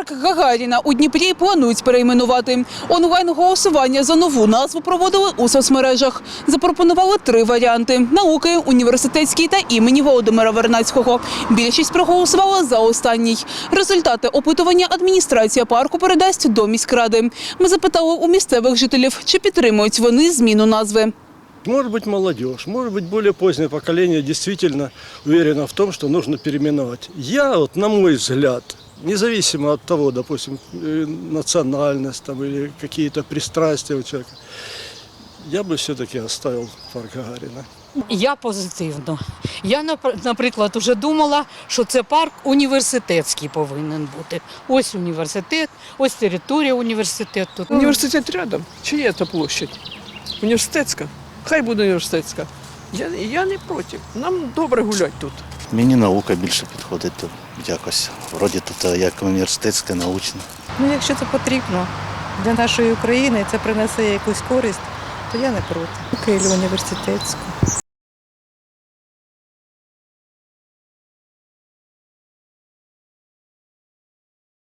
Парк Гагаріна у Дніпрі планують перейменувати. Онлайн-голосування за нову назву проводили у соцмережах. Запропонували три варіанти: науки, університетський та імені Володимира Вернацького. Більшість проголосувала за останній. Результати опитування адміністрація парку передасть до міськради. Ми запитали у місцевих жителів, чи підтримують вони зміну назви. Может быть, молодежь, может быть, более позднее поколение действительно уверено в том, что нужно переименовать. Я, вот, на мой взгляд, независимо от того, допустим, э, национальность там, или какие-то пристрастия у человека, я бы все-таки оставил парк Гагарина. Я позитивно. Я, наприклад, вже думала, що це парк університетський повинен бути. Ось університет, ось територія університету. Університет рядом. Чия це площадь? Університетська. Хай буде університетська. Я, я не проти. Нам добре гуляти тут. Мені наука більше підходить тут якось. Вроді тут як університетська, научна. Ну, якщо це потрібно для нашої України, це принесе якусь користь, то я не проти. Київ університетську.